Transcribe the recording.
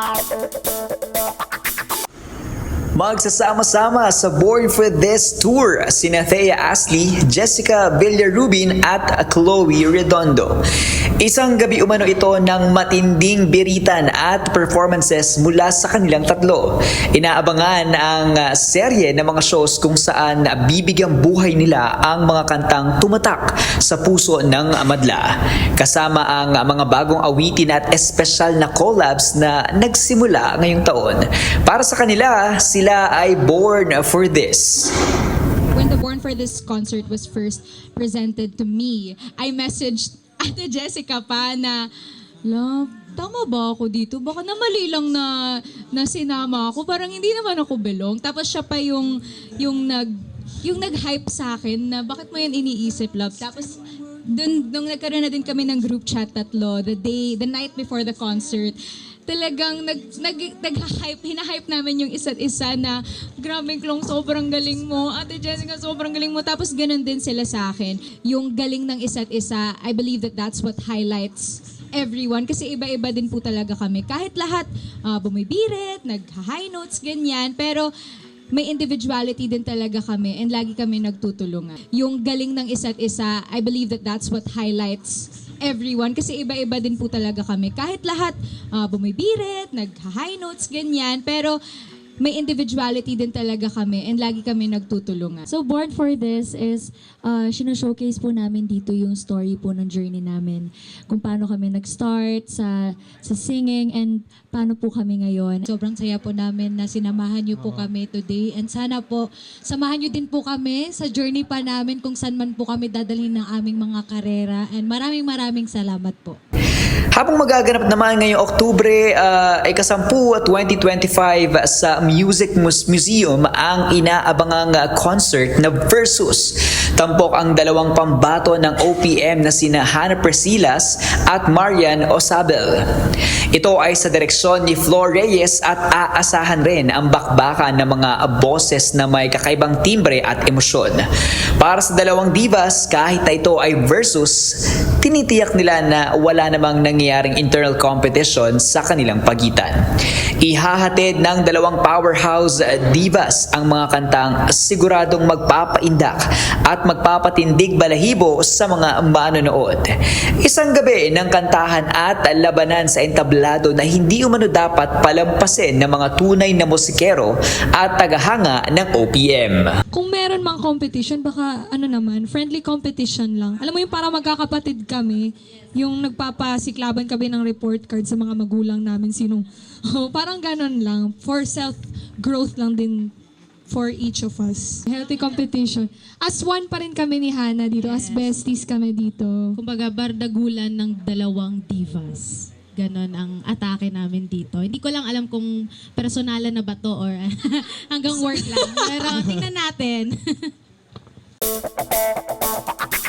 Ah, ah, ah. Magsasama-sama sa Born for This Tour sina Thea Ashley, Jessica Villarubin at Chloe Redondo. Isang gabi umano ito ng matinding biritan at performances mula sa kanilang tatlo. Inaabangan ang uh, serye ng mga shows kung saan bibigyang buhay nila ang mga kantang tumatak sa puso ng madla. Kasama ang mga bagong awitin at espesyal na collabs na nagsimula ngayong taon. Para sa kanila, sila ay born for this. when the Born for This concert was first presented to me, I messaged Ate Jessica pa na, Love, tama ba ako dito? Baka namali lang na, na sinama ako. Parang hindi naman ako belong. Tapos siya pa yung, yung nag, yung nag-hype sa akin na bakit mo yan iniisip, love? Tapos dun, nung nagkaroon na din kami ng group chat tatlo, the day, the night before the concert, talagang nag, nag, nag-hype, hinahype namin yung isa't isa na grabe Klong, sobrang galing mo. Ate Jessica, sobrang galing mo. Tapos ganun din sila sa akin. Yung galing ng isa't isa, I believe that that's what highlights everyone kasi iba-iba din po talaga kami. Kahit lahat ah, bumibirit, nag-high notes, ganyan. Pero may individuality din talaga kami and lagi kami nagtutulungan. Yung galing ng isa't isa, I believe that that's what highlights everyone kasi iba-iba din po talaga kami. Kahit lahat ah, bumibirit, nag-high notes, ganyan. Pero may individuality din talaga kami and lagi kami nagtutulungan. So Born for This is uh, showcase po namin dito yung story po ng journey namin. Kung paano kami nag-start sa, sa singing and paano po kami ngayon. Sobrang saya po namin na sinamahan niyo po kami today and sana po samahan niyo din po kami sa journey pa namin kung saan man po kami dadalhin ng aming mga karera and maraming maraming salamat po. Habang magaganap naman ngayong Oktubre ah, ay kasampu at 2025 sa Music Mus- Museum ang inaabangang ah, concert na Versus. Tampok ang dalawang pambato ng OPM na sina Hannah Persilas at Marian Osabel. Ito ay sa direksyon ni Flor Reyes at aasahan rin ang bakbakan ng mga boses na may kakaibang timbre at emosyon. Para sa dalawang divas, kahit na ito ay versus, tinitiyak nila na wala namang nangyayaring internal competition sa kanilang pagitan. Ihahatid ng dalawang powerhouse divas ang mga kantang siguradong magpapaindak at magpapatindig balahibo sa mga manonood. Isang gabi ng kantahan at labanan sa entablado na hindi umano dapat palampasin ng mga tunay na musikero at tagahanga ng OPM. kung meron mang competition, baka ano naman, friendly competition lang. Alam mo yung para magkakapatid kami, yung nagpapasiklaban kami ng report card sa mga magulang namin, sinong, oh, parang ganun lang. For self-growth lang din for each of us. Healthy competition. As one pa rin kami ni Hannah dito, as besties kami dito. kumbaga bardagulan ng dalawang divas. Ganon ang atake namin dito. Hindi ko lang alam kung personalan na ba to or hanggang work lang. Pero tingnan natin.